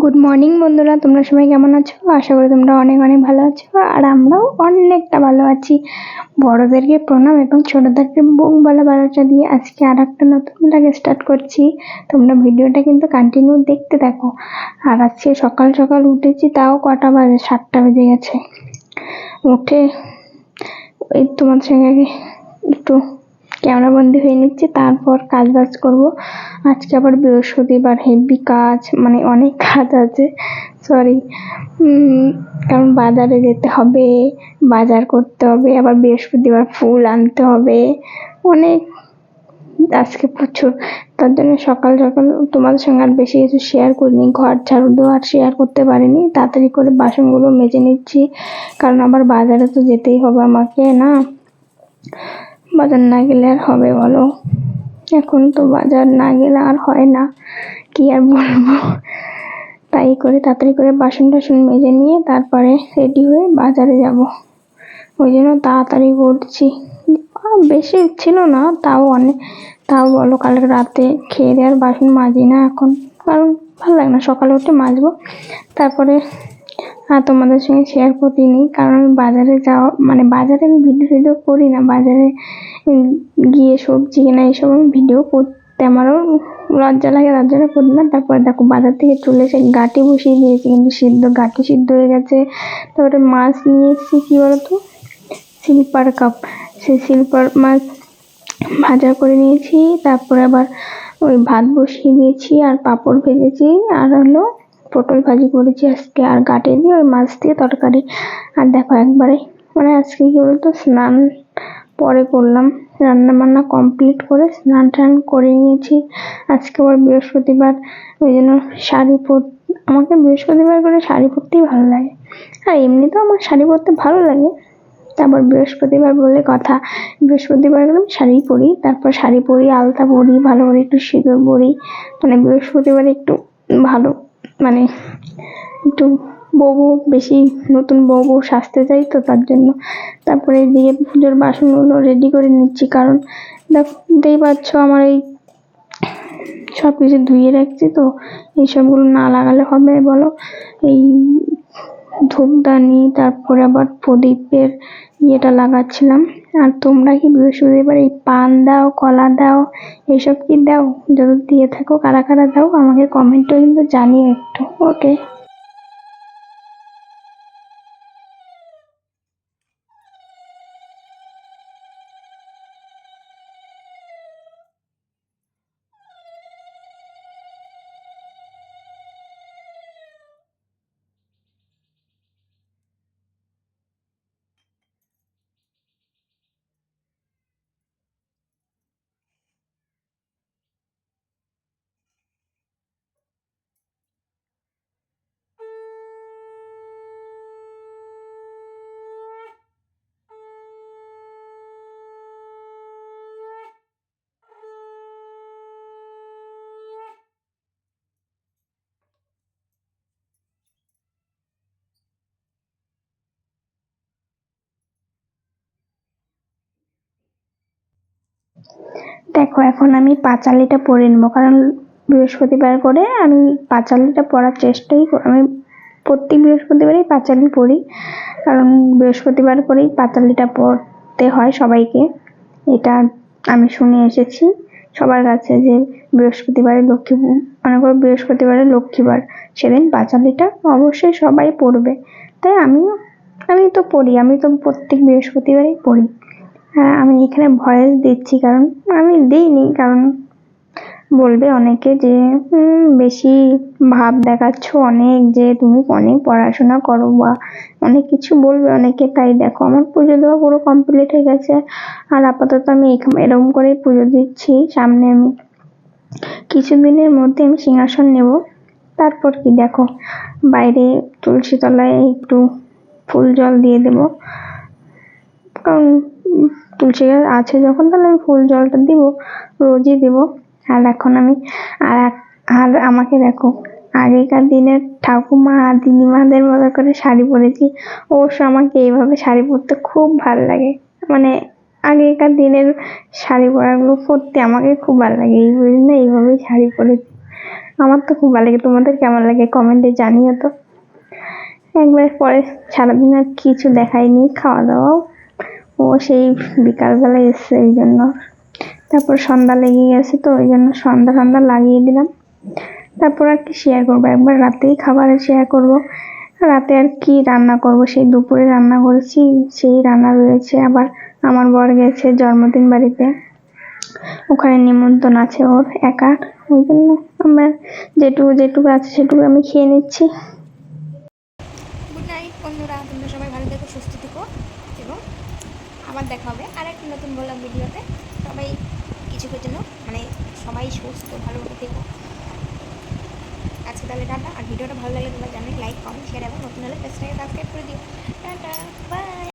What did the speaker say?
Good morning বন্ধুরা। তোমরা সবাই কেমন আছো? আশা করি তোমরা অনেক অনেক ভালো আছো, আর আমরাও অনেকটা ভালো আছি। বড়দেরকে প্রণাম এবং ছোটোদেরকে বুক বলা বারোটা দিয়ে আজকে আর একটা নতুন লাগে স্টার্ট করছি। তোমরা ভিডিওটা কিন্তু কন্টিনিউ দেখতে থাকো। আর আজকে সকাল সকাল উঠেছি, তাও কটা বাজে? সাতটা বেজে গেছে। উঠে এই তোমার সঙ্গে একটু ক্যামেরা বন্দি হয়ে নিচ্ছি, তারপর কাজ বাজ করব। আজকে আবার বৃহস্পতিবার, হেভি কাজ মানে অনেক কাজ আছে সরি কারণ বাজারে যেতে হবে, বাজার করতে হবে, আবার বৃহস্পতিবার ফুল আনতে হবে। অনেক, আজকে প্রচুর। তার জন্য সকাল সকাল তোমাদের সঙ্গে আর বেশি কিছু শেয়ার করিনি, ঘর ঝাড়ু দেওয়া আর শেয়ার করতে পারিনি। তাড়াতাড়ি করে বাসনগুলো মেজে নিচ্ছি, কারণ আবার বাজারে তো যেতেই হবে আমাকে, না? বাজার না গেলে আর হবে বলো? এখন তো বাজার না গেলে আর হয় না। কি আর বলব? তাই করে তাড়াতাড়ি করে বাসন টাসন মেজে নিয়ে তারপরে রেডি হয়ে বাজারে যাব। ওই জন্য তাড়াতাড়ি করছি। বেশি ছিল না, তাও অনেক। তাও বলো, কালকে রাতে খেয়ে দেওয়ার বাসন মাজি না এখন। কারণ ভালো লাগে না, সকালে উঠে মাজবো। তারপরে আর তোমাদের সঙ্গে শেয়ার করিনি কারণ আমি বাজারে যাওয়া মানে বাজারে আমি ভিডিও ভিডিও করি না। বাজারে গিয়ে সবজি কেনা এইসব আমি ভিডিও করতে আমারও লজ্জা লাগে তার জন্য করি না। তারপরে দেখো বাজার থেকে চলে এসে গাঁটি বসিয়ে দিয়েছি, কিন্তু সিদ্ধ গাঁটি সিদ্ধ হয়ে গেছে। তারপরে মাছ নিয়ে এসেছি, কী বলতো? Silver carp. সেই সিলপার মাছ ভাজা করে নিয়েছি, তারপরে আবার ওই ভাত বসিয়ে দিয়েছি আর পাঁপড় ভেজেছি, আর হলো পটল ভাজি করেছি আজকে। আর গাটে দিয়ে ওই মাছ দিয়ে তরকারি। আর দেখো একবারে মানে আজকে কী বলতো? স্নান পরে করলাম। রান্না বান্না কমপ্লিট করে স্নান টান করে নিয়েছি। আজকে আবার বৃহস্পতিবার, ওই জন্য শাড়ি পর আমাকে বৃহস্পতিবার করে শাড়ি পরতেই ভালো লাগে। আর এমনিতেও আমার শাড়ি পরতে ভালো লাগে। তারপর বৃহস্পতিবার বলে কথা। বৃহস্পতিবার গেলাম, শাড়ি পরি, তারপর শাড়ি পরি, আলতা পরি, ভালো করে একটু সিঁদুর পরি। মানে বৃহস্পতিবার একটু ভালো মানে একটু বউ, বেশি নতুন বউ বউ সাজতে চাই তো তার জন্য। তারপরে এদিকে পুজোর বাসনগুলো রেডি করে নিচ্ছি, কারণ দেখতেই পাচ্ছ আমার এই সব কিছু ধুয়ে রাখছি তো এইসবগুলো না লাগালে হবে বলো? এই ধূপদানি, তারপরে আবার প্রদীপের ইয়েটা লাগাচ্ছিলাম। আর তোমরা কি বৃহস্পতিবার এই পান দাও, কলা দাও এইসব কি দাও? যদি দিয়ে থাকো, কারা কারা দাও, আমাকে কমেন্টও কিন্তু জানিও একটু ওকে দেখো, এখন আমি পাঁচালিটা পরে নেব, কারণ বৃহস্পতিবার করে আমি পাঁচালিটা পরার চেষ্টাই আমি প্রত্যেক বৃহস্পতিবারই পাঁচালি পরি, কারণ বৃহস্পতিবার করেই পাঁচালিটা পরতে হয় সবাইকে। এটা আমি শুনে এসেছি সবার কাছে যে বৃহস্পতিবারে লক্ষ্মী মনে করো বৃহস্পতিবারে লক্ষ্মীবার, সেদিন পাঁচালিটা অবশ্যই সবাই পড়বে তাই আমিও আমি তো পড়ি আমি তো প্রত্যেক বৃহস্পতিবারেই পড়ি আমি এখানে ভয়েস দিচ্ছি, কারণ আমি দিইনি, কারণ বলবে অনেকে যে বেশি ভাব দেখাচ্ছ অনেক, যে তুমি অনেক পড়াশোনা করো বা অনেক কিছু বলবে অনেকে, তাই দেখো, আমার পুজো দেওয়া পুরো কমপ্লিট হয়ে গেছে। আর আপাতত আমি এরকম করেই পুজো দিচ্ছি। সামনে আমি কিছুদিনের মধ্যে আমি সিংহাসন নেব। তারপর কি দেখো, বাইরে তুলসী তলায় একটু ফুল জল দিয়ে দেবো। কারণ তুলসী গাছ আছে যখন, তাহলে আমি ফুল জলটা দিব, রোজই দেব। আর এখন আমি আর আর আমাকে দেখো, আগেকার দিনের ঠাকুমা দিদিমাদের মতো করে শাড়ি পরেছি। অবশ্য আমাকে এইভাবে শাড়ি পরতে খুব ভালো লাগে। মানে আগেকার দিনের শাড়ি পরাগুলো পরতে আমাকে খুব ভালো লাগে। এই জন্য এইভাবেই শাড়ি পরেছি। আমার তো খুব ভালো লাগে। তোমাদের কেমন লাগে কমেন্টে জানিও তো। একবার পরে সারাদিন আর কিছু দেখায়নি খাওয়া দাওয়াও ও সেই বিকালবেলা এসছে, এই জন্য। তারপর সন্ধ্যা লেগে গেছে তো ওই জন্য সন্ধ্যা সন্ধ্যা লাগিয়ে দিলাম। তারপর আর কি শেয়ার করব? একবার রাতেই খাবার শেয়ার করব। রাতে আর কি রান্না করব? সেই দুপুরে রান্না করেছি, সেই রান্না রয়েছে। আবার আমার বর গেছে জন্মদিন বাড়িতে। ওখানে নিমন্ত্রণ আছে ওর একা। ওই জন্য আমার যেটুকু যেটুকু আছে সেটুকু আমি খেয়ে নিচ্ছি গুড নাইট বন্ধুরা তোমরা সবাই ভালো থেকো সুস্থ থেকো এবং আবার দেখা হবে আর একটা নতুন বললাম ভিডিওতে, সবাই কিছুক্ষণের জন্য মানে সবাই সুস্থ ভালোভাবে থেকো। আজকে তাহলে টাটা। আর ভিডিওটা ভালো লাগলে তোমরা জানাই লাইক কমেন্ট শেয়ার এবং নতুন হলে পেজটাকে সাবস্ক্রাইব করে দিও। Tata bye